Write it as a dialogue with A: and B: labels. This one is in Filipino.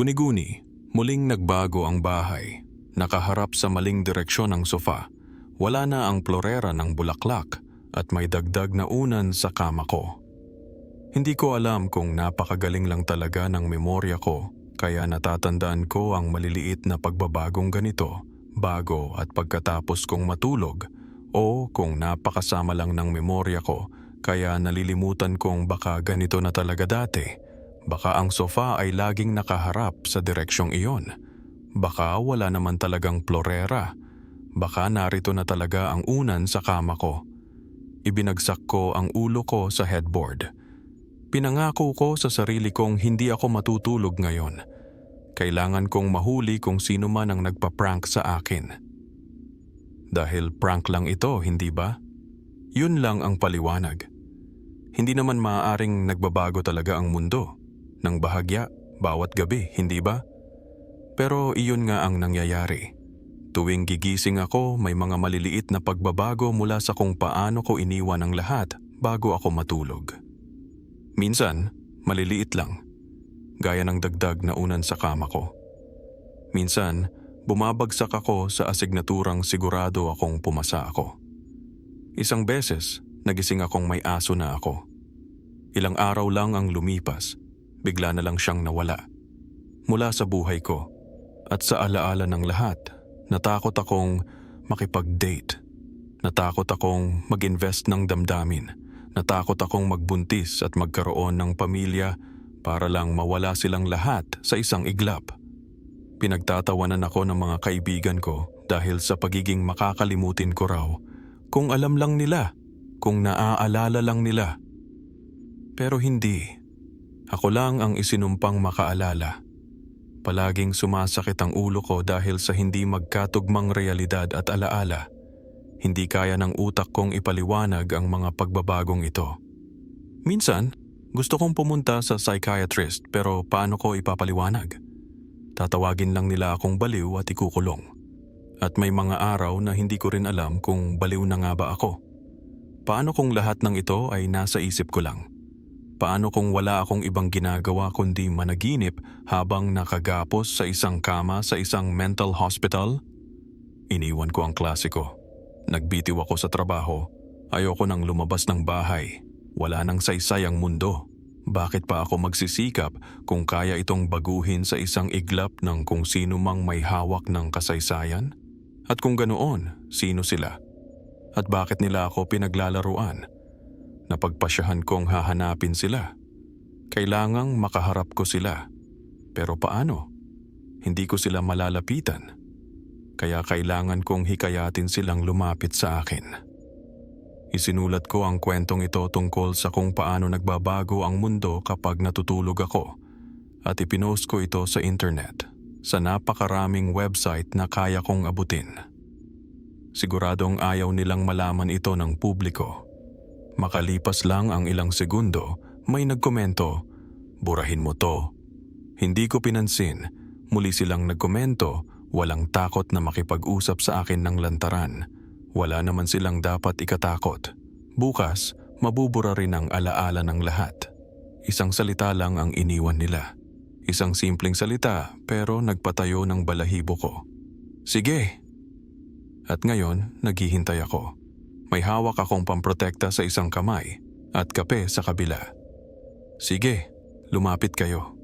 A: Guni-guni, muling nagbago ang bahay. Nakaharap sa maling direksyon ng sofa. Wala na ang plorera ng bulaklak at may dagdag na unan sa kama ko. Hindi ko alam kung napakagaling lang talaga ng memorya ko kaya natatandaan ko ang maliliit na pagbabagong ganito bago at pagkatapos kong matulog o kung napakasama lang ng memorya ko kaya nalilimutan kong baka ganito na talaga dati. Baka ang sofa ay laging nakaharap sa direksyong iyon. Baka wala naman talagang plorera. Baka narito na talaga ang unan sa kama ko. Ibinagsak ko ang ulo ko sa headboard. Pinangako ko sa sarili kong hindi ako matutulog ngayon. Kailangan kong mahuli kung sino man ang nagpa-prank sa akin. Dahil prank lang ito, hindi ba? Yun lang ang paliwanag. Hindi naman maaaring nagbabago talaga ang mundo. Nang bahagya, bawat gabi, hindi ba? Pero iyon nga ang nangyayari. Tuwing gigising ako, may mga maliliit na pagbabago mula sa kung paano ko iniwan ang lahat bago ako matulog. Minsan, maliliit lang. Gaya ng dagdag na unan sa kama ko. Minsan, bumabagsak ako sa asignaturang sigurado akong pumasa ako. Isang beses, nagising akong may aso na ako. Ilang araw lang ang lumipas, bigla na lang siyang nawala. Mula sa buhay ko, at sa alaala ng lahat, natakot akong makipag-date. Natakot akong mag-invest ng damdamin. Natakot akong magbuntis at magkaroon ng pamilya para lang mawala silang lahat sa isang iglap. Pinagtatawanan ako ng mga kaibigan ko dahil sa pagiging makakalimutin ko raw kung alam lang nila, kung naaalala lang nila. Pero hindi. Ako lang ang isinumpang makaalala. Palaging sumasakit ang ulo ko dahil sa hindi magkatugmang realidad at alaala. Hindi kaya ng utak kong ipaliwanag ang mga pagbabagong ito. Minsan, gusto kong pumunta sa psychiatrist pero paano ko ipapaliwanag? Tatawagin lang nila akong baliw at ikukulong. At may mga araw na hindi ko rin alam kung baliw na nga ba ako. Paano kung lahat ng ito ay nasa isip ko lang? Paano kung wala akong ibang ginagawa kundi managinip habang nakagapos sa isang kama sa isang mental hospital? Iniwan ko ang klasiko. Nagbitiw ako sa trabaho. Ayoko nang lumabas ng bahay. Wala nang saysay ang mundo. Bakit pa ako magsisikap kung kaya itong baguhin sa isang iglap ng kung sino mang may hawak ng kasaysayan? At kung ganoon, sino sila? At bakit nila ako pinaglalaruan? Napagpasyahan kong hahanapin sila. Kailangang makaharap ko sila. Pero paano? Hindi ko sila malalapitan. Kaya kailangan kong hikayatin silang lumapit sa akin. Isinulat ko ang kwentong ito tungkol sa kung paano nagbabago ang mundo kapag natutulog ako at ipinost ko ito sa internet sa napakaraming website na kaya kong abutin. Siguradong ayaw nilang malaman ito ng publiko. Makalipas lang ang ilang segundo, may nagkomento, burahin mo to. Hindi ko pinansin, muli silang nagkomento, walang takot na makipag-usap sa akin ng lantaran. Wala naman silang dapat ikatakot. Bukas, mabubura rin ang alaala ng lahat. Isang salita lang ang iniwan nila. Isang simpleng salita pero nagpatayo ng balahibo ko. Sige! At ngayon, naghihintay ako. May hawak akong pamprotekta sa isang kamay at kape sa kabila. Sige, lumapit kayo.